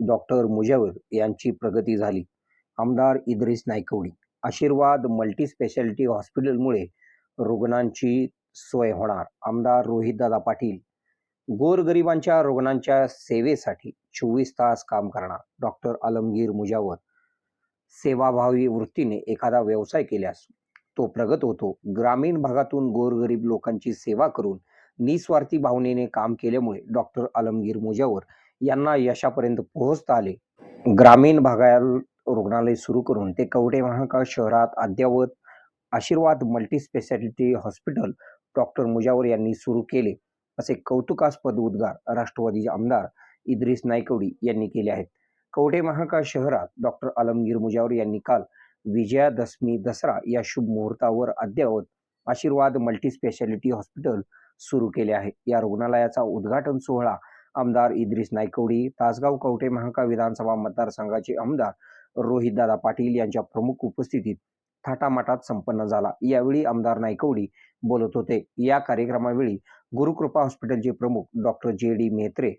Doctor Mujawar यांची प्रगती झाली. आमदार इद्रिस नायकवडी आशीर्वाद मल्टी स्पेशालिटी हॉस्पिटलमुळे रुग्णांची सोय होणार. आमदार रोहितदादा पाटील गोरगरिबांच्या रुग्णांच्या सेवेसाठी चोवीस तास काम करणार. डॉक्टर आलमगीर मुजावर सेवाभावी वृत्तीने एखादा व्यवसाय केल्यास तो प्रगत होतो. ग्रामीण भागातून गोरगरीब लोकांची सेवा करून निस्वार्थी भावनेने काम केल्यामुळे डॉक्टर आलमगीर मुजावर यांना यशापर्यंत पोहोचता आले. ग्रामीण भागात रुग्णालय सुरू करून ते कवडे महाकाळ शहरात अद्ययावत Ashirwad multi speciality hospital doctor Mujawar यांनी सुरू केले. असे कौतुकास्पद उद्गार राष्ट्रवादीचे आमदार इद्रिस नायकवडी यांनी केले आहेत. कवडे महाकाळ शहरात डॉक्टर आलमगीर मुजावर यांनी काल विजयादशमी दसरा या शुभ मुहूर्तावर अद्ययावत आशीर्वाद मल्टी स्पेशालिटी हॉस्पिटल सुरू केले आहे. या रुग्णालयाचा उद्घाटन सोहळा आमदार इद्रिस नायकवडी तासगाव कवठे महाकाळ विधानसभा मतदारसंघाचे आमदार रोहितदादा पाटील यांच्या प्रमुख उपस्थितीत थाटामाटात संपन्न झाला. यावेळी आमदार नायकवडी बोलत होते. या कार्यक्रमावेळी गुरुकृपा हॉस्पिटलचे प्रमुख डॉक्टर जे डी मेहत्रे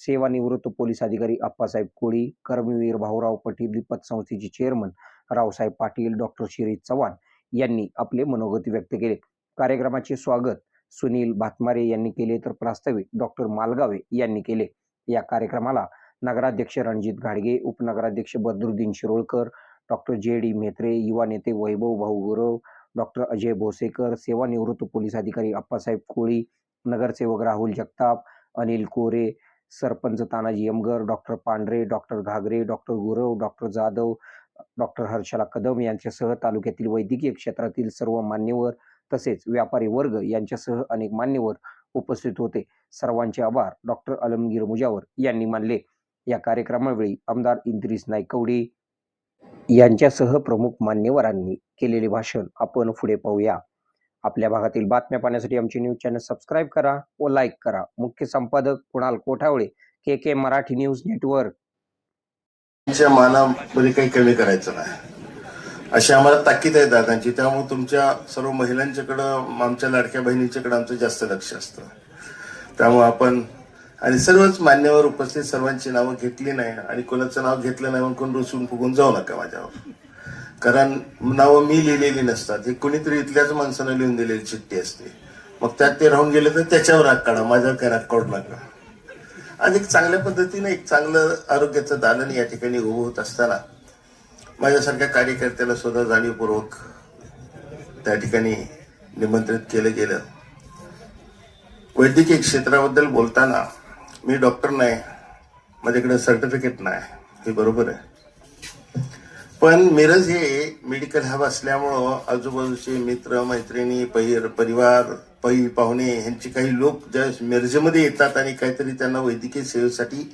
सेवानिवृत्त पोलीस अधिकारी अप्पासाहेब कोळी कर्मवीर भाऊराव पाटील पत संस्थेचे चेअरमन रावसाहेब पाटील डॉक्टर शिरीष चव्हाण यांनी आपले मनोगत व्यक्त केले. कार्यक्रमाचे स्वागत सुनील भातमारे यांनी केले तर प्रास्ताविक डॉक्टर मालगावे यांनी केले. या कार्यक्रमाला नगराध्यक्ष रणजित घाडगे उपनगराध्यक्ष Badruddin Shirolkar doctor J D Mhetre युवा नेते वैभव भाऊ गुरव डॉक्टर अजय भोसेकर सेवानिवृत्त पोलीस अधिकारी अप्पासाहेब कोळी नगरसेवक Rahul Jagtap Anil Kore sarpanch Tanaji Yamgar doctor Pandhare doctor Ghagre doctor Gurav doctor Jadhav doctor Harshala Kadam यांच्यासह तालुक्यातील वैद्यकीय क्षेत्रातील सर्व मान्यवर तसेच व्यापारी वर्ग यांच्यासह अनेक मान्यवर उपस्थित होते. सर्वांचे आभार. डॉक्टर अलमगीर मुजावर यांनी मानले. या कार्यक्रमावेळी आमदार इंद्रिस नायकवडे यांच्यासह प्रमुख मान्यवरांनी केलेले भाषण आपण पुढे पाहूया. आपल्या भागातील बातम्या पाहण्यासाठी आमचे न्यूज चॅनल सबस्क्राईब करा व लाईक करा. मुख्य संपादक Kunal Kothawale K K Marathi news network. मानामध्ये काही कमी करायचं नाही. अशी आम्हाला ताकीद आहे दादांची. त्यामुळे तुमच्या सर्व महिलांच्याकडं आमच्या लाडक्या बहिणीच्याकडं आमचं जास्त लक्ष असतं. त्यामुळे आपण आणि सर्वच मान्यवर उपस्थित सर्वांची नावं घेतली नाही आणि कोणाचं नाव घेतलं नाही म्हणून कोण रुसून फुगून जाऊ नका माझ्यावर. कारण नावं मी लिहिलेली नसतात. हे कोणीतरी इथल्याच माणसानं लिहून दिलेली चिठ्ठी असते. मग त्यात ते राहून गेले तर त्याच्यावर राग काढा माझ्यावर काय राग काढू नका. आणि एक चांगल्या पद्धतीने एक चांगलं आरोग्याचं दालन या ठिकाणी उभं होत असताना माझ्यासारख्या कार्यकर्त्याला सुद्धा जाणीवपूर्वक त्या ठिकाणी निमंत्रित केलं गेलं. वैद्यकीय क्षेत्राबद्दल बोलताना मी डॉक्टर नाही माझ्याकडे सर्टिफिकेट नाही हे बरोबर आहे. पण मिरज हे मेडिकल हब असल्यामुळं आजूबाजूचे मित्र मैत्रिणी पहिर परिवार पै पाहुणे ह्यांचे काही लोक ज्या मिरजेमध्ये येतात आणि काहीतरी त्यांना वैद्यकीय सेवेसाठी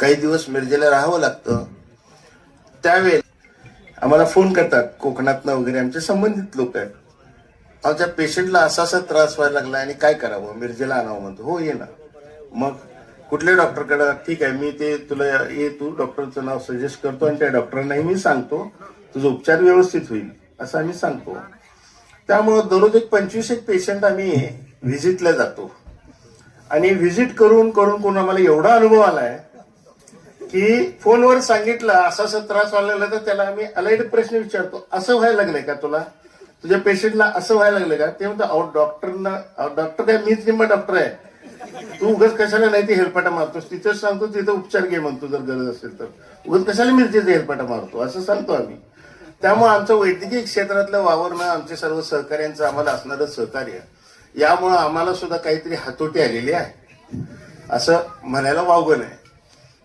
काही दिवस मिरजेला राहावं लागतं त्यावेळेस आम्हाला फोन करतात कोकणातनं वगैरे आमचे संबंधित लोक आहेत. आमच्या पेशंटला असा असा त्रास व्हायला लागला आणि काय करावं? मिरजेला आणावं म्हणतो. हो ये ना. मग कुठल्या डॉक्टरकडे? ठीक आहे मी ते तुला ये तू डॉक्टरचं नाव सजेस्ट करतो आणि त्या डॉक्टरांनाही मी सांगतो तुझा उपचार व्यवस्थित होईल असं आम्ही सांगतो. त्यामुळं दररोज एक पंचवीस एक पेशंट आम्ही व्हिजिटला जातो. आणि व्हिजिट करून करून कोण आम्हाला एवढा अनुभव आलाय की फोनवर सांगितलं असा असा त्रास व्हायला तर त्याला आम्ही अलाइड प्रश्न विचारतो. असं व्हायला लागलंय का तुला? तुझ्या पेशंटला असं व्हायला लागलं का? ते म्हणतो अहो डॉक्टरना डॉक्टर काय मीच निम्मा डॉक्टर आहे. तू उगाच कशाला नाही ते हेलपाटा मारतोस? तिथं सांगतो तिथं उपचार घे म्हणतो जर गरज असेल तर. उगाच कशाला मिरचीचा हेलपाटा मारतो? असं सांगतो आम्ही. त्यामुळे आमचं वैद्यकीय क्षेत्रातलं वावरणं आमचे सर्व सहकार्यांचं आम्हाला असणारं सहकार्य यामुळं आम्हाला सुद्धा काहीतरी हातोटी आलेली आहे. असं म्हणायला वावगं नाही.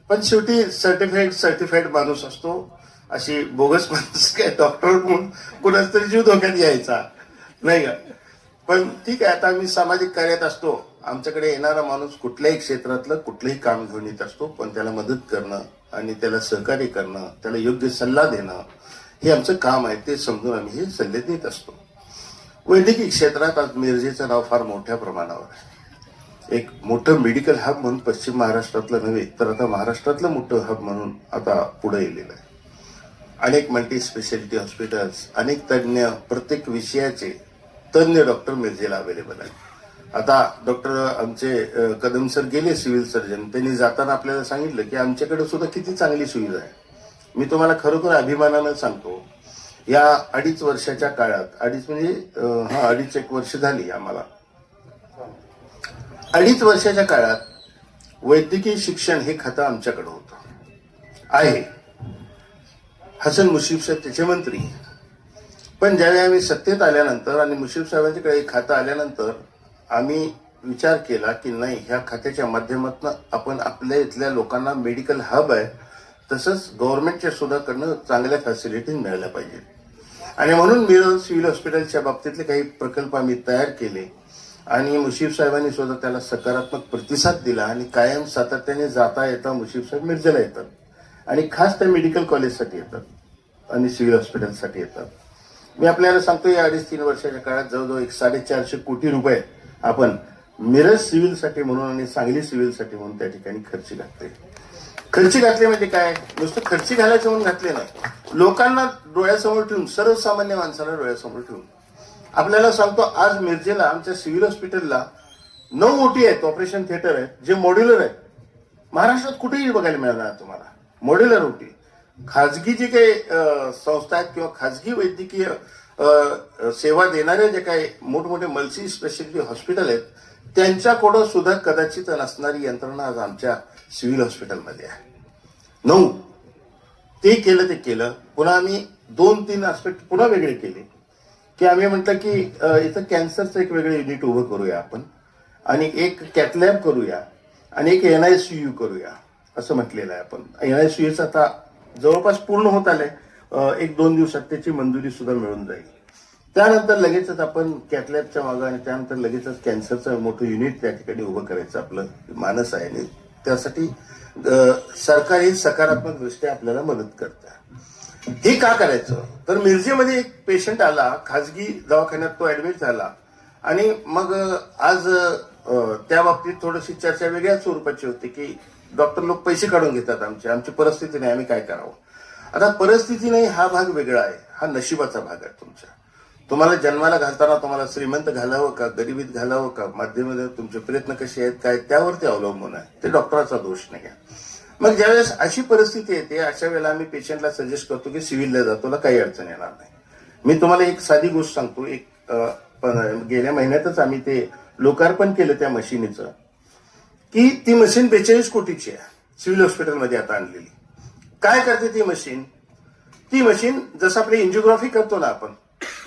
पण शेवटी सर्टिफाईड सर्टिफाईड माणूस असतो. अशी बोगस माणूस काय डॉक्टर म्हणून कुणाच तरी जीव धोक्यात यायचा. नाही का? पण ठीक आहे आता आम्ही सामाजिक कार्यात असतो. आमच्याकडे येणारा माणूस कुठल्याही क्षेत्रातलं कुठलंही काम घेऊन येत असतो पण त्याला मदत करणं आणि त्याला सहकार्य करणं त्याला योग्य सल्ला देणं हे आमचं काम आहे ते समजून आम्ही हे सल्ले देत असतो. वैद्यकीय क्षेत्रात आज मिरजेचं नाव फार मोठ्या प्रमाणावर आहे. एक मोठं मेडिकल हब म्हणून पश्चिम महाराष्ट्रातलं नव्हे तर आता महाराष्ट्रातलं मोठं हब म्हणून आता पुढे येलेलं आहे. अनेक मल्टी स्पेशालिटी हॉस्पिटल्स अनेक तज्ज्ञ प्रत्येक विषयाचे तज्ज्ञ डॉक्टर मिरजेला अवेलेबल आहेत. आता डॉक्टर आमचे कदम सर गेले सिव्हिल सर्जन त्यांनी जाताना आपल्याला सांगितलं की आमच्याकडे सुद्धा किती चांगली सुविधा आहे. मी तुम्हाला खरोखर अभिमानानं सांगतो या अडीच वर्षाच्या काळात अडीच म्हणजे हा अडीच एक वर्ष झाली आम्हाला. अडीच वर्षाच्या काळात वैद्यकीय शिक्षण हे खातं आमच्याकडे होतं. आहे. हसन मुशीफ साहेब त्याचे मंत्री. पण ज्यावेळी आम्ही सत्तेत आल्यानंतर आणि मुशीफ साहेबांच्याकडे हे खातं आल्यानंतर आम्ही विचार केला की नाही ह्या खात्याच्या माध्यमातून आपण आपल्या इथल्या लोकांना मेडिकल हब आहे तसंच गव्हर्नमेंटच्या सुद्धाकडनं चांगल्या फॅसिलिटी मिळाल्या पाहिजेत. आणि म्हणून मिरज सिव्हिल हॉस्पिटलच्या बाबतीतले काही प्रकल्प आम्ही तयार केले. आणि मुशीफ साहेबांनी सुद्धा त्याला सकारात्मक प्रतिसाद दिला आणि कायम सातत्याने जाता येता मुशीफ साहेब मिरजेला येतात. आणि खास त्या मेडिकल कॉलेजसाठी येतात आणि सिव्हिल हॉस्पिटलसाठी येतात. मी आपल्याला सांगतो या अडीच तीन वर्षाच्या काळात जवळजवळ एक साडेचारशे कोटी रुपये आपण मिरज सिव्हिलसाठी म्हणून आणि सांगली सिव्हिलसाठी म्हणून त्या ठिकाणी खर्ची घातले. खर्ची घातले म्हणजे काय? नुसतं खर्ची घालायचं म्हणून घातले नाही. लोकांना डोळ्यासमोर ठेवून सर्वसामान्य माणसाला डोळ्यासमोर ठेवून. आपल्याला सांगतो आज मिरजेला आमच्या सिव्हिल हॉस्पिटलला नऊ ओटी आहेत ऑपरेशन थिएटर आहेत जे मॉड्युलर आहेत महाराष्ट्रात कुठेही बघायला मिळणार तुम्हाला. मॉड्युलर ओटी. खाजगी जे काही संस्था आहेत किंवा खाजगी वैद्यकीय सेवा देणारे जे काही मोठमोठे मल्टी स्पेशालिटी हॉस्पिटल आहेत त्यांच्याकडं सुद्धा कदाचित नसणारी यंत्रणा आज आमच्या सिव्हिल हॉस्पिटलमध्ये आहे. नऊ. ते केलं ते केलं. पुन्हा आम्ही दोन तीन आस्पेक्ट पुन्हा वेगळे केले. की आम्ही म्हटलं की इथं कॅन्सरचं एक वेगळं युनिट उभं करूया आपण. आणि एक कॅथलॅब करूया. आणि एक एन आय सी यू करूया. असं म्हटलेलं आहे आपण. एन आय सी यूचं आता जवळपास पूर्ण होत आलंय. एक दोन दिवसात त्याची मंजुरी सुद्धा मिळून जाईल. त्यानंतर लगेचच आपण कॅथलॅबच्या मागं आणि त्यानंतर लगेचच कॅन्सरचं मोठं युनिट त्या ठिकाणी उभं करायचं आपलं मानस आहे. आणि त्यासाठी सरकार ही सकारात्मक दृष्ट्या आपल्याला मदत करतं हे का करायचं? तर मिरजेमध्ये एक पेशंट आला खाजगी दवाखान्यात तो ऍडमिट झाला. आणि मग आज त्या बाबतीत थोडीशी चर्चा वेगळ्या स्वरूपाची होती की डॉक्टर लोक पैसे काढून घेतात आमचे. आमची परिस्थिती नाही आम्ही काय करावं? आता परिस्थिती नाही हा भाग वेगळा आहे. हा नशिबाचा भाग आहे तुमच्या तुम्हाला जन्माला घालताना तुम्हाला श्रीमंत घालावं का गरिबीत घालावं का? माध्यमध्ये तुमचे प्रयत्न कसे आहेत काय? त्यावरती अवलंबून आहे. ते डॉक्टराचा दोष नाही आहे. मग ज्यावेळेस अशी परिस्थिती येते अशा वेळेला आम्ही पेशंटला सजेस्ट करतो की सिव्हिलला जा तुला काही अडचण येणार नाही. मी तुम्हाला एक साधी गोष्ट सांगतो एक पण गेल्या महिन्यातच आम्ही ते लोकार्पण केलं त्या मशीनीचं की ती मशीन बेचाळीस कोटीची आहे सिव्हिल हॉस्पिटलमध्ये आता आणलेली. काय करते ती मशीन ती मशीन जसं आपली इंजिओग्राफी करतो ना आपण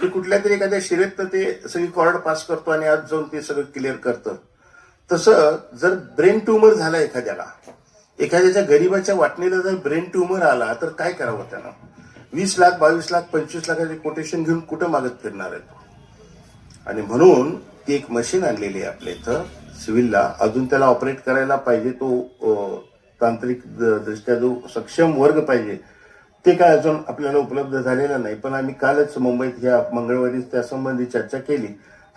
की कुठल्या तरी एखाद्या शिरेत ते सगळी कॉर्ड पास करतो आणि आज जाऊन ते सगळं क्लिअर करतं. तसं जर ब्रेन ट्युमर झाला एखाद्याला एखाद्याच्या गरीबाच्या वाटणीला जर ब्रेन ट्युमर आला तर काय करावं त्यानं? वीस लाख बावीस लाख पंचवीस लाखाचे कोटेशन घेऊन कुठं मागत फिरणार आहे तो आणि म्हणून ती एक मशीन आणलेली आहे आपल्या इथं सिव्हिलला. अजून त्याला ऑपरेट करायला पाहिजे तो तांत्रिक दृष्ट्या जो सक्षम वर्ग पाहिजे ते काय अजून आपल्याला उपलब्ध झालेलं नाही. पण आम्ही कालच मुंबईत ह्या मंगळवारी त्यासंबंधी चर्चा केली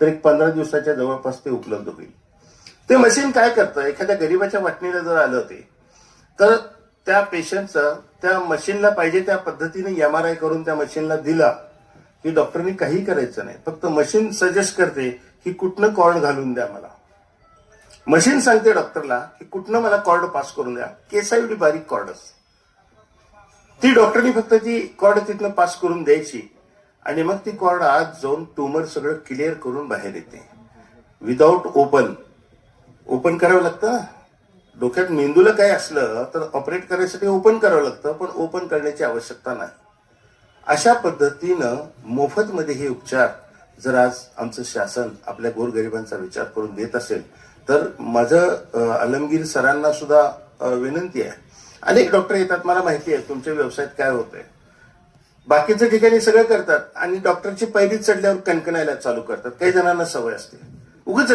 तर एक पंधरा दिवसाच्या जवळपास ते उपलब्ध होईल. ते मशीन काय करतं? एखाद्या गरीबाच्या वाटणीला जर आलं ते तर त्या पेशंटचं त्या मशीनला पाहिजे त्या पद्धतीने एम आर आय करून त्या मशीनला दिला की डॉक्टरनी काही करायचं नाही. फक्त मशीन सजेस्ट करते की कुठनं कॉर्ड घालून द्या मला. मशीन सांगते डॉक्टरला की कुठनं मला कॉर्ड पास करून द्या. केसा एवढी बारीक कॉर्ड असते. ती डॉक्टरनी फक्त ती कॉर्ड तिथनं पास करून द्यायची. आणि मग ती कॉर्ड आज जाऊन ट्युमर सगळं क्लिअर करून बाहेर येते. विदाऊट ओपन ओपन करावं लागतं ना? डोक्यात मेंदूला काय असलं तर ऑपरेट करायसाठी ओपन करावं लागतं पण ओपन करण्याची आवश्यकता नाही. अशा पद्धतीनं मोफतमध्ये हे उपचार जर आज आमचं शासन आपल्या गोरगरिबांचा विचार करून देत असेल तर माझं आलमगीर सरांना सुद्धा विनंती आहे. अनेक डॉक्टर येतात मला माहिती आहे तुमच्या व्यवसायात काय होतंय. बाकीच्या ठिकाणी सगळं करतात आणि डॉक्टरची पायरी चढल्यावर कणकणायला चालू करतात. काही जणांना सवय असते. उगच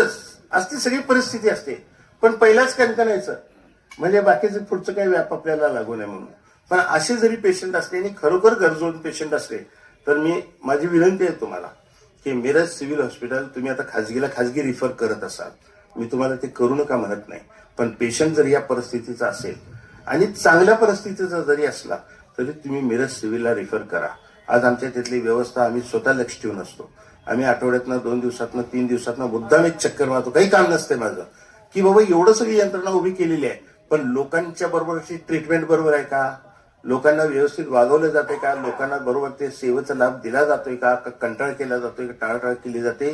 असते सगळी परिस्थिती असते. पण पहिलाच कणकणायचं. म्हणजे बाकीचं पुढचं काही व्याप आपल्याला लागू नये म्हणून. पण असे जरी पेशंट असले आणि खरोखर गरजून पेशंट असले तर मी माझी विनंती आहे तुम्हाला की मिरज सिव्हिल हॉस्पिटल तुम्ही आता खाजगीला खाजगी रिफर करत असाल. मी तुम्हाला ते करू नका म्हणत नाही. पण पेशंट जर या परिस्थितीचा असेल आणि चांगल्या परिस्थितीचा जरी असला तरी तुम्ही मिरज सिव्हिलला रिफर करा. आज आमच्या तिथली व्यवस्था आम्ही स्वतः लक्ष ठेवून असतो. आम्ही आठवड्यातनं दोन दिवसातनं तीन दिवसातनं मुद्दाम एक चक्कर मारतो. काही काम नसते माझं. की बाबा एवढं सगळी यंत्रणा उभी केलेली आहे पण लोकांच्या बरोबरची ट्रीटमेंट बरोबर आहे का? लोकांना व्यवस्थित वागवलं जाते का? लोकांना बरोबर ते सेवेचा लाभ दिला जातोय का? का कंटाळ केला जातोय का टाळाटाळ केली जाते?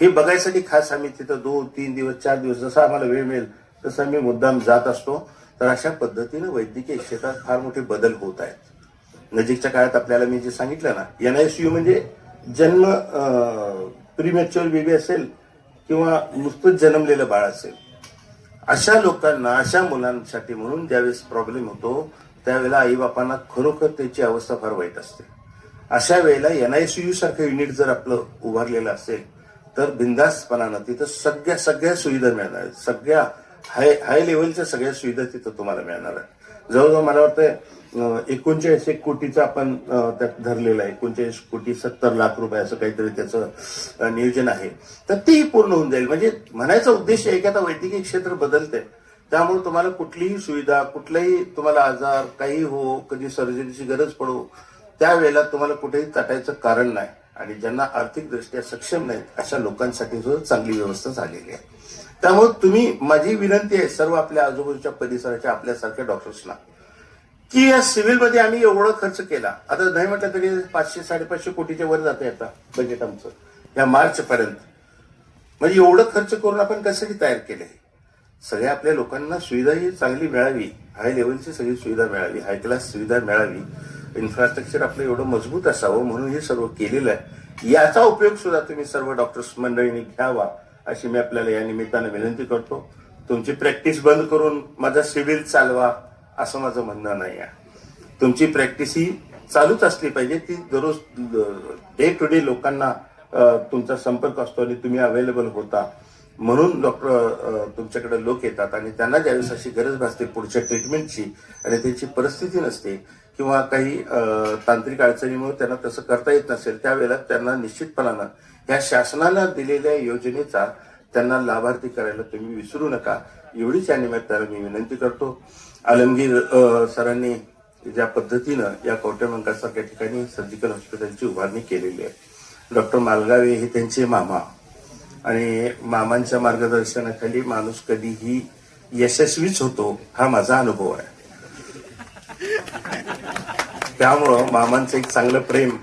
हे बघायसाठी खास आम्ही तिथं दोन तीन दिवस चार दिवस जसा आम्हाला वेळ मिळेल तसं आम्ही मुद्दाम जात असतो. तर अशा पद्धतीनं वैद्यकीय क्षेत्रात फार मोठे बदल होत आहेत. नजीकच्या काळात आपल्याला मी जे सांगितलं ना एनआयसीयू म्हणजे जन्म प्रीमॅच्युअर बेबी असेल किंवा नुसतंच जन्मलेलं बाळ असेल अशा लोकांना अशा मुलांसाठी म्हणून ज्यावेळेस प्रॉब्लेम होतो त्यावेळेला आईबापांना खरोखर त्याची अवस्था फार वाईट असते. अशा वेळेला एनआयसीयू सारखं युनिट जर आपलं उभारलेलं असेल तर बिंदास्तपणानं तिथं सगळ्या सगळ्या सुविधा मिळणार आहेत. सगळ्या हाय हाय लेवलच्या सगळ्या सुविधा तिथं तुम्हाला मिळणार आहेत. जवळजवळ मला वाटतं एकोणचाळीस एक कोटीचा आपण त्यात धरलेला आहे. एकोणचाळीस कोटी सत्तर लाख रुपये असं काहीतरी त्याचं नियोजन आहे. तर तेही पूर्ण होऊन जाईल. म्हणजे म्हणायचा उद्देश आहे की आता वैद्यकीय क्षेत्र बदलतंय. त्यामुळे तुम्हाला कुठलीही सुविधा कुठलाही तुम्हाला आजार काही हो कधी सर्जरीची गरज पडो त्यावेळेला तुम्हाला कुठेही तटायचं कारण नाही. आणि ज्यांना आर्थिकदृष्ट्या सक्षम नाहीत अशा लोकांसाठी सुद्धा चांगली व्यवस्था झालेली आहे. त्यामुळे तुम्ही माझी विनंती आहे सर्व आपल्या आजूबाजूच्या परिसराच्या आपल्यासारख्या डॉक्टर्सना की या सिव्हिलमध्ये आम्ही एवढं खर्च केला. आता नाही म्हटलं तरी पाचशे साडेपाचशे कोटीच्या वर जाते आता बजेट आमचं या मार्च पर्यंत म्हणजे एवढं खर्च करून आपण कशासाठी तयार केले सगळ्या आपल्या लोकांना सुविधा ही चांगली मिळावी. हाय लेवलची सगळी सुविधा मिळावी. हाय क्लास सुविधा मिळावी. इन्फ्रास्ट्रक्चर आपलं एवढं मजबूत असावं म्हणून हे सर्व केलेलं आहे. याचा उपयोग सुद्धा तुम्ही सर्व डॉक्टर्स मंडळींनी घ्यावा अशी मी आपल्याला या निमित्तानं विनंती करतो. तुमची प्रॅक्टिस बंद करून माझा सिव्हिल चालवा. असं माझं म्हणणं नाही आहे. तुमची प्रॅक्टिस ही चालूच असली पाहिजे ती दररोज डे टू डे लोकांना तुमचा संपर्क असतो आणि तुम्ही अवेलेबल होता. म्हणून डॉक्टर तुमच्याकडे लोक येतात आणि त्यांना ज्यावेळेस अशी गरज भासते पुढच्या ट्रीटमेंटची आणि त्यांची परिस्थिती नसते किंवा काही तांत्रिक अडचणीमुळे त्यांना तसं करता येत नसेल त्यावेळेला त्यांना निश्चितपणानं या शासनानं दिलेल्या योजनेचा त्यांना लाभार्थी करायला तुम्ही विसरू नका. एवढीच या निमित्तानं मी विनंती करतो. आलमगीर सरांनी ज्या पद्धतीनं या कवटेमंकासारख्या ठिकाणी सर्जिकल हॉस्पिटलची उभारणी केलेली आहे. डॉक्टर मालगावे हे त्यांचे मामा. आणि मामांच्या मार्गदर्शनाखाली माणूस कधीही यशस्वीच होतो हा माझा अनुभव आहे. त्यामुळं मामांचं एक चांगलं प्रेम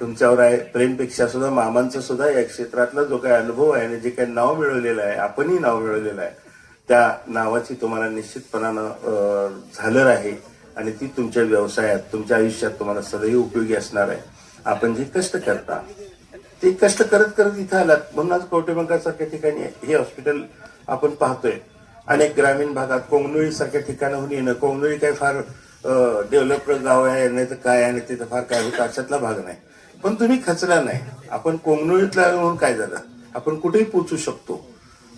तुमच्यावर आहे. प्रेमपेक्षा सुद्धा मामांचं सुद्धा या क्षेत्रातला जो काही अनुभव आहे आणि जे काही नाव मिळवलेलं आहे आपणही नाव मिळवलेलं आहे त्या नावाची तुम्हाला निश्चितपणानं झालं झालर आहे आणि ती तुमच्या व्यवसायात तुमच्या आयुष्यात तुम्हाला सदैव उपयोगी असणार आहे. आपण जे कष्ट करता ते कष्ट करत करत इथं आलात. म्हणून आज कवटेबंकासारख्या ठिकाणी हे हॉस्पिटल आपण पाहतोय. अनेक ग्रामीण भागात कोंगनुळी सारख्या ठिकाणाहून येणं कोंगनुळी काय फार डेव्हलप्ड गाव आहे नाही तर काय आहे तिथं फार काय होतं अशातला भाग नाही. पण तुम्ही खचला नाही. आपण कोंगनुळीतला म्हणून काय झालं? आपण कुठेही पोचू शकतो.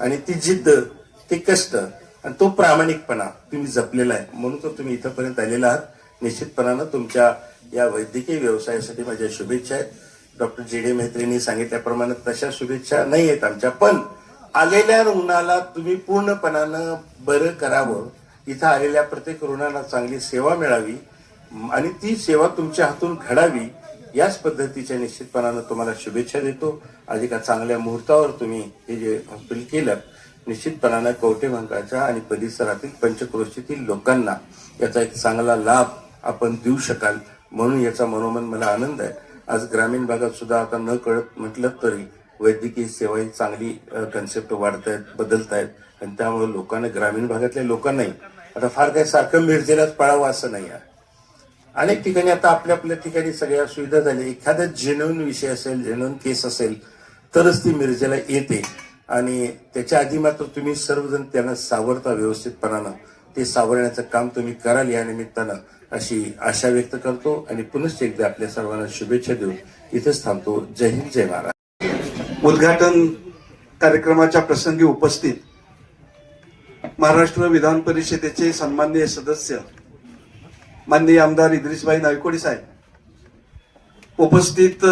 आणि ती जिद्द ते कष्ट आणि तो प्रामाणिकपणा. तुम्ही जपलेला आहे. म्हणून तर तुम्ही इथंपर्यंत आलेला आहात. निश्चितपणानं तुमच्या या वैद्यकीय व्यवसायासाठी माझ्या शुभेच्छा आहेत. डॉक्टर जे डी मेहत्रींनी सांगितल्याप्रमाणे तशा शुभेच्छा नाही आहेत आमच्या पण आलेल्या रुग्णाला तुम्ही पूर्णपणानं बरं करावं. इथं आलेल्या प्रत्येक रुग्णाला चांगली सेवा मिळावी. आणि ती सेवा तुमच्या हातून घडावी याच पद्धतीच्या निश्चितपणानं तुम्हाला शुभेच्छा देतो. आज एका चांगल्या मुहूर्तावर तुम्ही हे जे हॉस्पिटल केलं निश्चितपणानं कवटे भागाच्या आणि परिसरातील पंचक्रोशीतील लोकांना याचा एक चांगला लाभ आपण देऊ शकाल म्हणून याचा मनोमन मला आनंद आहे. आज ग्रामीण भागात सुद्धा आता न कळत म्हटलं तरी वैद्यकीय सेवा ही चांगली कन्सेप्ट वाढत आहेत बदलत आहेत आणि त्यामुळे लोकांना ग्रामीण भागातल्या लोकांनाही आता फार काही सारखं मिरजेलाच पळावं असं नाही आहे. अनेक ठिकाणी आता आपल्या आपल्या ठिकाणी सगळ्या सुविधा झाल्या. एखादा जेन्युन विषय असेल जेन्युन केस असेल तरच ती मिरजेला येते. आणि त्याच्या आधी मात्र तुम्ही सर्वजण त्यांना सावरता व्यवस्थितपणानं ते सावरण्याचं काम तुम्ही कराल या निमित्तानं अशी आशा व्यक्त करतो आणि पुनश्च एकदा आपल्या सर्वांना शुभेच्छा देऊन इथेच थांबतो. जय हिंद जय महाराज उद्घाटन कार्यक्रमाच्या प्रसंगी उपस्थित महाराष्ट्र विधान परिषदेचे सन्माननीय सदस्य माननीय आमदार इद्रिसबाई नायकोडी साहेब उपस्थित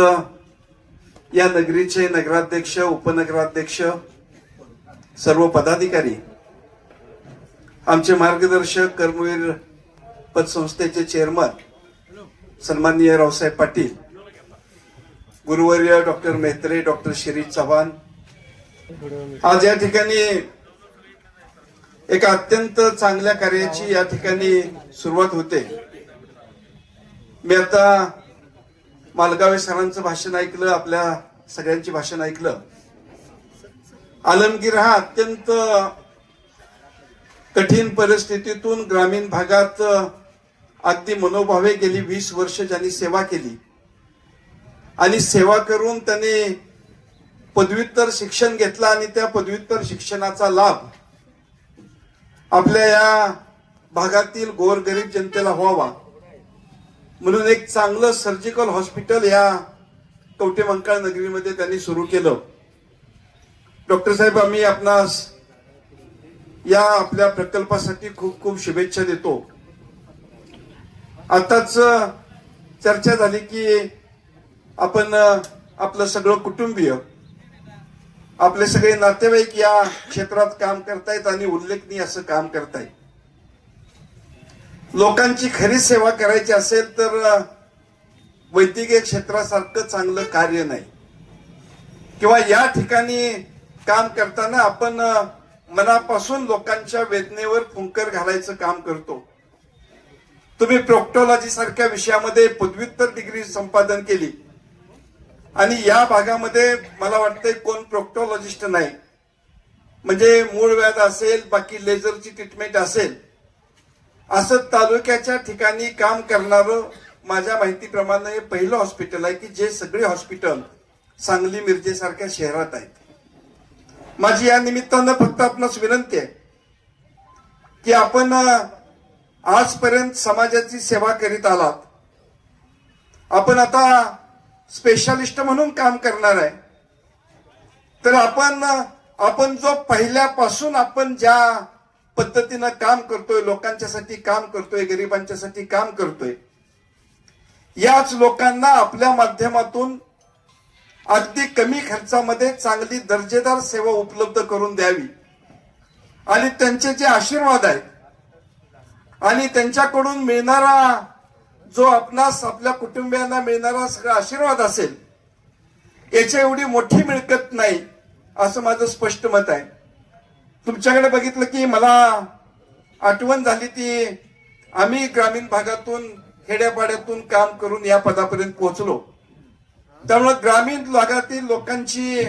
या नगरीचे नगराध्यक्ष उपनगराध्यक्ष सर्व पदाधिकारी आमचे मार्गदर्शक कर्मवीर पतसंस्थेचे चेअरमन सन्माननीय रावसाहेब पाटील गुरुवर्य डॉक्टर मेहत्रे डॉक्टर शिरीष चव्हाण. आज या ठिकाणी एका अत्यंत चांगल्या कार्याची या ठिकाणी सुरुवात होते. मी आता मालगावे सरांचं भाषण ऐकलं आपल्या सगळ्यांची भाषण ऐकलं. आलमगीर हा अत्यंत कठीण परिस्थितीतून ग्रामीण भागात अगदी मनोभावे गेली वीस वर्ष ज्यांनी सेवा केली. आणि सेवा करून त्यांनी पदव्युत्तर शिक्षण घेतलं आणि त्या पदव्युत्तर शिक्षणाचा लाभ आपल्या या भागातील गोरगरीब जनतेला व्हावा. म्हणून एक चांगलं सर्जिकल हॉस्पिटल या कवटे मंकाळ नगरीमध्ये त्यांनी सुरू केलं. डॉक्टर साहेब आम्ही आपणास या आपल्या प्रकल्पासाठी खूप खूप शुभेच्छा देतो. आताच चर्चा झाली की आपण आपलं सगळं कुटुंबीय आपले सगळे नातेवाईक या क्षेत्रात काम करतायत आणि उल्लेखनीय असं काम करतायत. लोकांची खरी सेवा करायची असेल तर वैद्यकीय क्षेत्रासारखं चांगलं कार्य नाही. किंवा या ठिकाणी काम करताना आपण मनापासून लोकांच्या वेदनेवर फुंकर घालायचं काम करतो. तुम्ही प्रोक्टॉलॉजी सारख्या विषयामध्ये पदव्युत्तर डिग्री संपादन केली. आणि या भागामध्ये मला वाटतंय कोण प्रोक्टॉलॉजिस्ट नाही. म्हणजे मूळ व्याध असेल बाकी लेझरची ट्रीटमेंट असेल असं तालुक्याच्या ठिकाणी काम करणारं माझ्या माहितीप्रमाणे हे पहिलं हॉस्पिटल आहे की जे सगळे हॉस्पिटल सांगली मिरजेसारख्या शहरात आहेत. माझी या निमित्तानं फक्त आपणास विनंती आहे की आपण आजपर्यंत समाजाची सेवा करीत आलात. आपण आता स्पेशालिस्ट म्हणून काम करणार आहे. तर आपण आपण जो पहिल्यापासून आपण ज्या पद्धतीनं काम करतोय लोकांच्यासाठी काम करतोय गरिबांच्यासाठी काम करतोय. याच लोकांना आपल्या माध्यमातून अगदी कमी खर्चामध्ये चांगली दर्जेदार सेवा उपलब्ध करून द्यावी. आणि त्यांचे जे आशीर्वाद आहेत आणि त्यांच्याकडून मिळणारा जो आपणास आपल्या कुटुंबियांना मिळणारा सगळा आशीर्वाद असेल याच्या एवढी मोठी मिळकत नाही असं माझं स्पष्ट मत आहे. तुमच्याकडे बघितलं की मला आठवण झाली ती आम्ही ग्रामीण भागातून खेड्यापाड्यातून काम करून या पदापर्यंत पोहोचलो. त्यामुळे ग्रामीण भागातील लोकांची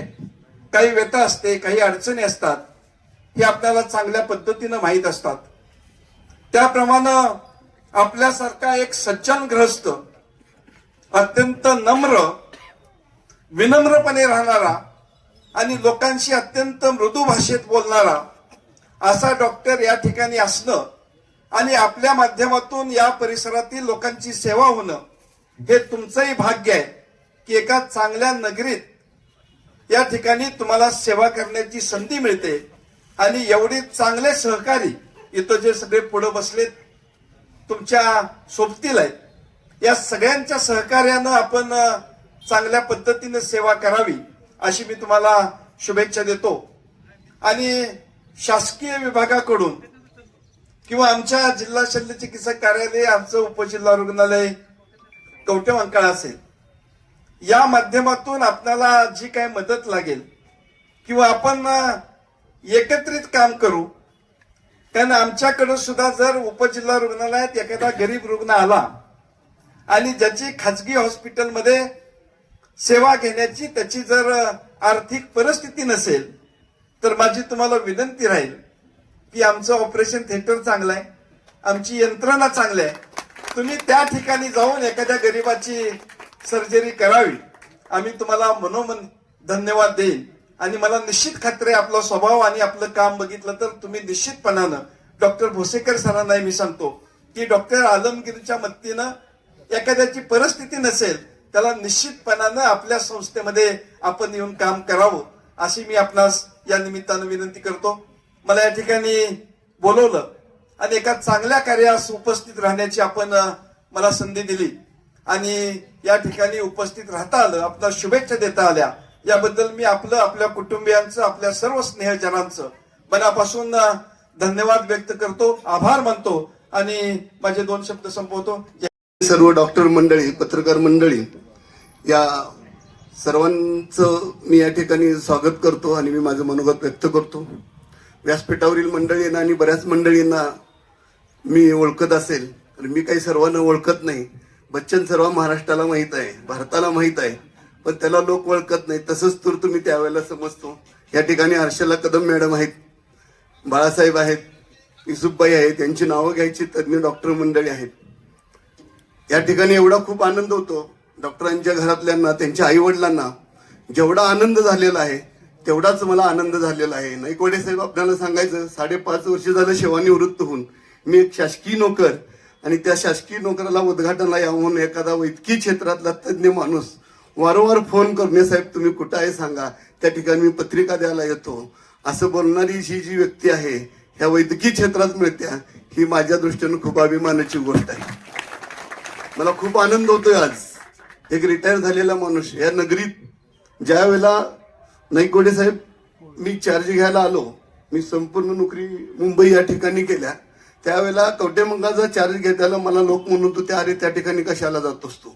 काही व्यथा असते काही अडचणी असतात हे आपल्याला चांगल्या पद्धतीनं माहीत असतात. त्याप्रमाणे आपल्यासारखा एक सज्जन ग्रहस्थ अत्यंत नम्र विनम्रपणे राहणारा आणि लोकांशी अत्यंत मृदू भाषेत बोलणारा असा डॉक्टर या ठिकाणी असणं आणि आपल्या माध्यमातून या परिसरातील लोकांची सेवा होणं हे तुमचंही भाग्य आहे की एका चांगल्या नगरीत या ठिकाणी तुम्हाला सेवा करण्याची संधी मिळते आणि एवढी चांगले सहकारी इथं जे सगळे पुढे बसलेत तुमच्या सोबतील आहेत. या सगळ्यांच्या सहकार्यानं आपण चांगल्या पद्धतीने सेवा करावी. अशी मी तुम्हाला शुभेच्छा देतो. आणि शासकीय विभागाकडून किंवा आमच्या जिल्हा शल्य चिकित्सा कार्यालय आमचं उपजिल्हा रुग्णालय कवटे असेल या माध्यमातून आपल्याला जी काही मदत लागेल किंवा आपण एकत्रित काम करू कारण आमच्याकडं सुद्धा जर उपजिल्हा रुग्णालयात एखादा गरीब रुग्ण आला आणि ज्याची खाजगी हॉस्पिटलमध्ये सेवा घेण्याची त्याची जर आर्थिक परिस्थिती नसेल तर माझी तुम्हाला विनंती राहील की आमचं ऑपरेशन थिएटर चांगलं आहे आमची यंत्रणा चांगली आहे. तुम्ही त्या ठिकाणी जाऊन एखाद्या गरीबाची सर्जरी करावी. आम्ही तुम्हाला मनोमन धन्यवाद देईन. आणि मला निश्चित खात्री आपला स्वभाव आणि आपलं काम बघितलं तर तुम्ही निश्चितपणानं डॉक्टर भोसेकर सरांनाही मी सांगतो की डॉक्टर आलमगीरच्या मदतीनं एखाद्याची परिस्थिती नसेल त्याला निश्चितपणानं आपल्या संस्थेमध्ये आपण येऊन काम करावं अशी मी आपणास या निमित्तानं विनंती करतो. मला या ठिकाणी बोलवलं आणि एका चांगल्या कार्यास उपस्थित राहण्याची आपण मला संधी दिली. आणि या ठिकाणी उपस्थित राहता आलं आपल्या शुभेच्छा देता आल्या. याबद्दल मी आपलं आपल्या कुटुंबियांचं आपल्या सर्व स्नेहजनांचं मनापासून धन्यवाद व्यक्त करतो आभार मानतो आणि माझे दोन शब्द संपवतो. सर्व डॉक्टर मंडळी पत्रकार मंडळी या सर्वांचं मी या ठिकाणी स्वागत करतो आणि मी माझं मनोगत व्यक्त करतो. व्यासपीठावरील मंडळींना आणि बऱ्याच मंडळींना मी ओळखत असेल मी काही सर्वांना ओळखत नाही. बच्चन सर्व महाराष्ट्राला माहीत आहे भारताला माहीत आहे पण त्याला लोक ओळखत नाही. तसंच तर तुम्ही त्यावेळेला समजतो. या ठिकाणी हर्षला कदम मॅडम आहेत बाळासाहेब आहेत युसुफबाई आहेत यांची नावं घ्यायची तज्ज्ञ डॉक्टर मंडळी आहेत. या ठिकाणी एवढा खूप आनंद होतो. डॉक्टरांच्या घरातल्यांना त्यांच्या आईवडिलांना जेवढा आनंद झालेला आहे तेवढाच मला आनंद झालेला आहे. नाईकवाडे साहेब आपल्याला सांगायचं साडेपाच वर्ष झालं सेवानिवृत्त होऊन. मी एक शासकीय नोकर आणि त्या शासकीय नोकराला उद्घाटनाला यावून एखादा वैद्यकीय क्षेत्रातला तज्ज्ञ माणूस वारंवार फोन करणे साहेब तुम्ही कुठं आहे सांगा. त्या ठिकाणी मी पत्रिका द्यायला येतो. असं बोलणारी ही जी व्यक्ती आहे ह्या वैद्यकीय क्षेत्रात मिळत्या ही माझ्या दृष्टीनं खूप अभिमानाची गोष्ट आहे. मला खूप आनंद होतोय आज. एक रिटायर झालेला माणूस या नगरीत ज्या वेळेला नाईकवडे साहेब मी चार्ज घ्यायला आलो मी संपूर्ण नोकरी मुंबई या ठिकाणी केल्या. त्यावेळेला कवटेमंगाचा चार्ज घेताना मला लोक म्हणत होते अरे त्या ठिकाणी कशाला जात तू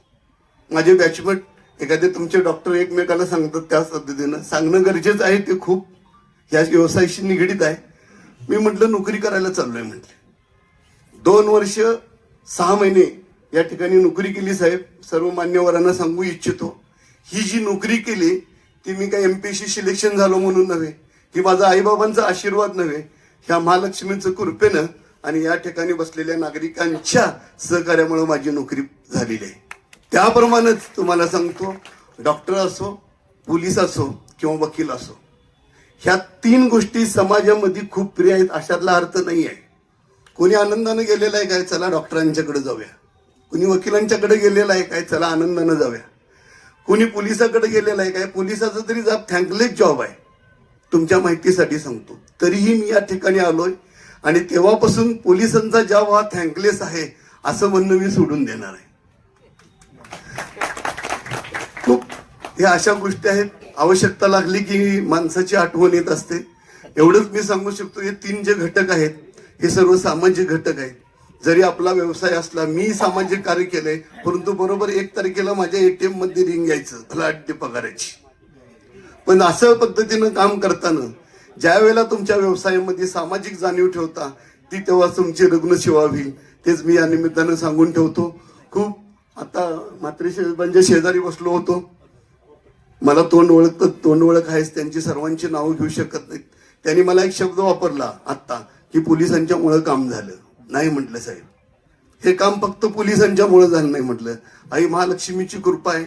माझे बॅचमेट एखादे तुमचे डॉक्टर एकमेकाला सांगतात त्या पद्धतीनं. सांगणं गरजेचं आहे ते खूप. या व्यवसायाशी निगडीत आहे. मी म्हटलं नोकरी करायला चाललोय म्हटलं. दोन वर्ष सहा महिने या ठिकाणी नोकरी केली साहेब. सर्व मान्यवरांना सांगू इच्छितो. ही जी नोकरी केली ती मी काय सी सिलेक्शन झालो म्हणून नव्हे की माझा आईबाबांचा आशीर्वाद नव्हे ह्या महालक्ष्मीचं कृपेनं आणि या ठिकाणी बसलेल्या नागरिकांच्या सहकार्यामुळे माझी नोकरी झालेली आहे. त्याप्रमाणेच तुम्हाला सांगतो डॉक्टर असो पोलीस असो किंवा वकील असो ह्या तीन गोष्टी समाजामध्ये खूप प्रिय आहेत अशातला अर्थ नाही आहे कोणी आनंदानं गेलेला आहे काय? चला डॉक्टरांच्याकडे जाऊया. कुणी वकिलांच्याकडे गेलेला आहे काय? चला आनंदानं जाऊया. कुणी पोलिसाकडे गेलेला आहे काय? पोलिसाचा तरी जाब थँकलेस जॉब आहे. तुमच्या माहितीसाठी सांगतो. तरीही मी या ठिकाणी आलोय आणि तेव्हापासून पोलिसांचा जॉब हा थँकलेस आहे असं म्हणणं मी सोडून देणार आहे. खूप ह्या अशा गोष्टी आहेत. आवश्यकता लागली की माणसाची आठवण येत असते. एवढंच मी सांगू शकतो हे तीन जे घटक आहेत हे सर्व सामाजिक घटक आहेत. जरी आपला व्यवसाय असला मी सामाजिक कार्य केले परंतु बरोबर एक तारखेला माझ्या एटीएममध्ये रिंग यायचं फलाट पगाराची. पण असं पद्धतीनं काम करताना ज्या वेळेला तुमच्या व्यवसायामध्ये सामाजिक जाणीव ठेवता ती तेव्हा तुमची रुग्णसेवा होईल तेच मी या निमित्तानं सांगून ठेवतो. खूप आता मात्र म्हणजे शेजारी बसलो होतो. मला तोंड ओळखत तोंड ओळख आहेच त्यांची सर्वांची नावं घेऊ शकत नाहीत. त्यांनी मला एक शब्द वापरला आत्ता की पोलिसांच्यामुळं काम झालं. नाही म्हटलं साहेब. हे काम फक्त पोलिसांच्या मुळे झालं नाही म्हटलं. आई महालक्ष्मीची कृपा आहे.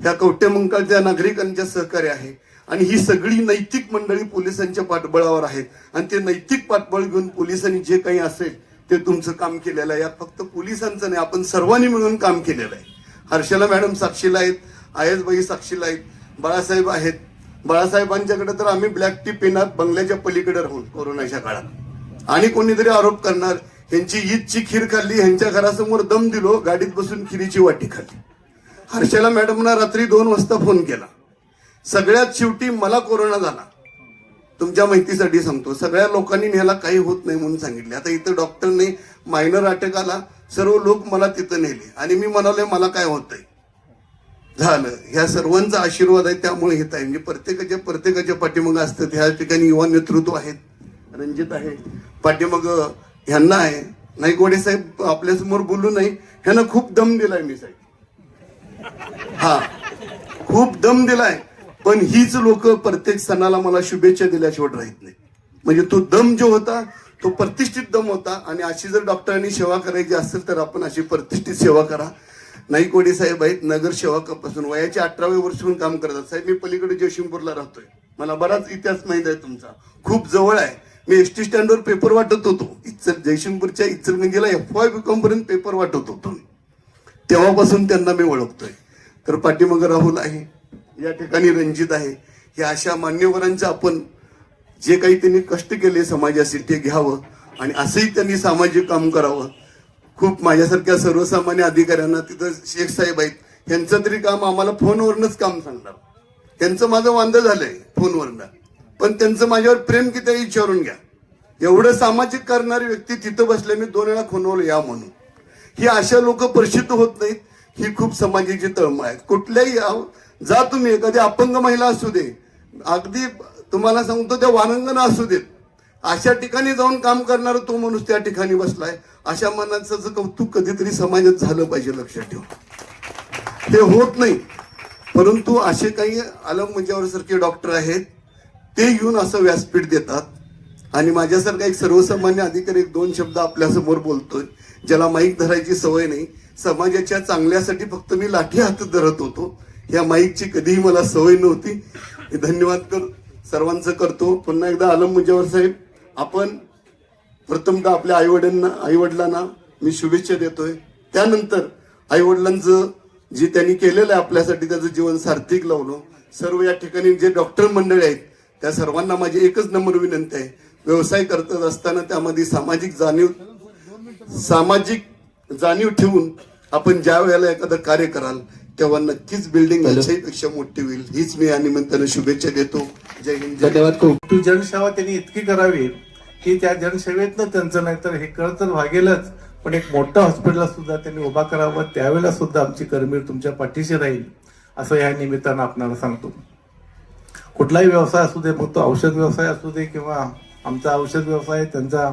ह्या कवट्यमंकाळच्या नागरिकांच्या सहकार्य आहे. आणि ही सगळी नैतिक मंडळी पोलिसांच्या पाठबळावर आहेत. आणि ते नैतिक पाठबळ घेऊन पोलिसांनी जे काही असेल ते तुमचं काम केलेलं आहे. यात फक्त पोलिसांचं नाही आपण सर्वांनी मिळून काम केलेलं आहे. हर्षला मॅडम साक्षीला आहेत. आयस बाई साक्षीला आहेत. बाळासाहेब आहेत. बाळासाहेबांच्याकडे तर आम्ही ब्लॅक टी पेनात बंगल्याच्या पलीकडे राहून कोरोनाच्या काळात. आणि कोणीतरी आरोप करणार त्यांची ईदची खीर खाल्ली ह्यांच्या घरासमोर दम दिलो गाडीत बसून खिरीची वाटी खाल्ली. हर्षला मॅडमना रात्री दोन वाजता फोन केला. सगळ्यात शेवटी मला कोरोना झाला. तुमच्या माहितीसाठी सांगतो सगळ्या लोकांनी न्यायला काही होत नाही म्हणून सांगितले. आता इथं डॉक्टरने मायनर अटॅक आला सर्व लोक मला तिथं नेले. आणि मी म्हणाले मला काय होतंय? झालं. ह्या सर्वांचा आशीर्वाद आहे त्यामुळे येत आहे म्हणजे प्रत्येकाच्या प्रत्येकाच्या पाठीमागं असतात. ह्या ठिकाणी युवा नेतृत्व आहेत. रंजित आहे. पाठीमागं ह्यांना आहे. नाईकवाडे साहेब आपल्यासमोर बोलू नाही ह्यांना खूप दम दिलाय मी साहेब. हा. खूप दम दिलाय. पण हीच लोक प्रत्येक सणाला मला शुभेच्छा दिल्याशिवाय राहत नाही. म्हणजे तो दम जो होता तो प्रतिष्ठित दम होता. आणि अशी जर डॉक्टरांनी सेवा करायची असेल तर आपण अशी प्रतिष्ठित सेवा करा. नाईकवाडी साहेब आहेत नगर सेवकापासून वयाचे अठराव्या वर्षातून काम करतात. साहेब मी पलीकडे जयशिंगपूरला राहतोय. मला बराच इतिहास माहीत आहे तुमचा. खूप जवळ आहे. मी एस टी स्टँडवर पेपर वाटत होतो. इचल जयशिंगपूरच्या इचलगंजीला एफ वाय बी पर्यंत पेपर वाटत होतो मी. तेव्हापासून त्यांना मी ओळखतोय. तर पाठीमागं राहुल आहे. या ठिकाणी रंजित आहे. या अशा मान्यवरांचं आपण जे काही त्यांनी कष्ट केले समाजासाठी ते घ्यावं आणि असंही त्यांनी सामाजिक काम करावं. खूप माझ्यासारख्या सर्वसामान्य अधिकाऱ्यांना तिथं शेख साहेब आहेत. यांचं तरी काम आम्हाला फोनवरनच काम सांगणार. त्यांचं माझं वांद झालंय फोनवरनं. पण त्यांचं माझ्यावर प्रेम किती विचारून घ्या. एवढं सामाजिक करणारी व्यक्ती तिथं बसले मी दोन वेळा फोनवर या म्हणून. ही अशा लोक प्रसिद्ध होत नाहीत ही खूप समाजाची तळमळ आहे. कुठल्याही जा तुम्ही एखादी अपंग महिला असू दे अगदी तुम्हाला सांगतो त्या वारंगण असू देत. अशा ठिकाणी जाऊन काम करणारा तो माणूस त्या ठिकाणी बसलाय. अशा मनाचं जर कौतुक कधीतरी समाजात झालं पाहिजे लक्षात ठेवा. ते होत नाही. परंतु असे काही आलम मुजावर सारखे डॉक्टर आहेत ते येऊन असं व्यासपीठ देतात. आणि माझ्यासारखा एक सर्वसामान्य अधिकारी एक दोन शब्द आपल्यासमोर बोलतोय ज्याला माईक धरायची सवय नाही समाजाच्या चांगल्यासाठी फक्त मी लाठी हात धरत होतो. या माईकची कधीही मला सवय नव्हती. धन्यवाद कर सर्वांचं करतो. पुन्हा एकदा आलम मुजावर साहेब आपण प्रथमतः आपल्या आईवडिलांना आईवडिलांना मी शुभेच्छा देतोय. त्यानंतर आईवडिलांचं जे त्यांनी केलेलं आहे आपल्यासाठी त्याचं जीवन सार्थक लावलं. सर्व या ठिकाणी जे डॉक्टर मंडळी आहेत त्या सर्वांना माझी एकच नंबर विनंती आहे. व्यवसाय करत असताना त्यामध्ये सामाजिक जाणीव सामाजिक जाणीव ठेवून आपण ज्या वेळेला एखादं कार्य कराल तेव्हा नक्कीच बिल्डिंगपेक्षा मोठी होईल. हीच मी या निमित्तानं शुभेच्छा देतो. जय हिंद धन्यवाद खूप. तू जनसेवा त्यांनी इतकी करावी की त्या जनसेवेतनं त्यांचं नाही तर हे कळ तर भागेलच. पण एक मोठं हॉस्पिटल सुद्धा त्यांनी उभा करावं त्यावेळेला सुद्धा आमची कर्मी तुमच्या पाठीशी राहील असं या निमित्तानं आपणाला सांगतो. कुठलाही व्यवसाय असू दे मग तो औषध व्यवसाय असू दे किंवा आमचा औषध व्यवसाय त्यांचा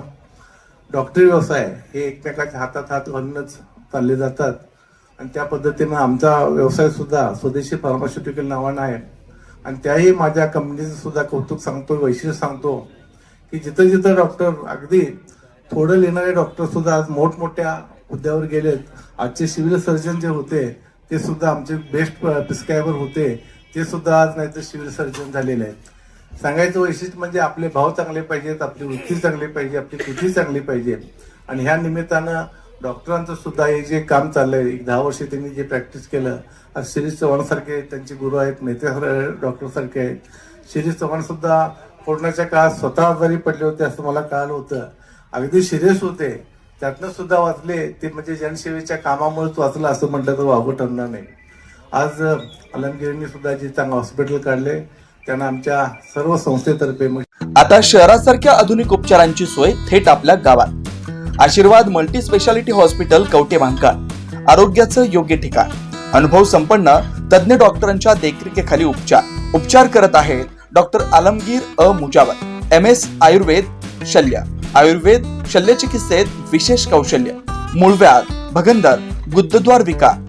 डॉक्टरी व्यवसाय हे एकमेकाच्या हातात हात घालूनच चालले जातात. आणि त्या पद्धतीनं आमचा व्यवसायसुद्धा स्वदेशी फार्मास्युटिकल नावानं आहे. आणि त्याही माझ्या कंपनीचं सुद्धा कौतुक सांगतो वैशिष्ट्य सांगतो की जिथं जिथं डॉक्टर अगदी थोडं लिहिणारे डॉक्टरसुद्धा आज मोठमोठ्या हुद्द्यावर गेलेत. आजचे सिव्हिल सर्जन जे होते ते सुद्धा आमचे बेस्ट प्रिस्क्रायबर होते. ते सुद्धा आज नाही तर सिव्हिल सर्जन झालेले आहेत सांगायचं वैशिष्ट्य म्हणजे आपले भाव चांगले पाहिजेत आपली वृत्ती चांगली पाहिजे आपली कृती चांगली पाहिजे. आणि ह्या निमित्तानं डॉक्टरांचं सुद्धा हे जे काम चाललंय एक दहा वर्ष त्यांनी जे प्रॅक्टिस केलं आज शिरीष चव्हाण सारखे त्यांचे गुरु आहेत नेते डॉक्टर सारखे आहेत. शिरीष चव्हाण सुद्धा कोरोनाच्या काळात स्वतः आजारी पडले होते असं मला कळालं होतं. अगदी सिरियस होते त्यातनं सुद्धा वाचले ते म्हणजे जनसेवेच्या कामामुळेच वाचलं असं म्हटलं तर वावगं ठरणार नाही. आज अलमगिरींनी सुद्धा जे चांगलं हॉस्पिटल काढले त्यांना आमच्या सर्व संस्थेतर्फे आता शहरासारख्या आधुनिक उपचारांची सोय थेट आपल्या गावात. Ashirwad multi speciality hospital Kavathe Bhankal आरोग्याचं योग्य ठिकाण. अनुभव संपन्न तज्ज्ञ डॉक्टरांच्या देखरेखीखाली उपचार. उपचार करत आहेत डॉक्टर आलमगीर अ. मुजावर एम एस आयुर्वेद शल्य. आयुर्वेद शल्य चिकित्सेत विशेष कौशल्य. मूळव्याध भगंदर गुद्धद्वार विकार.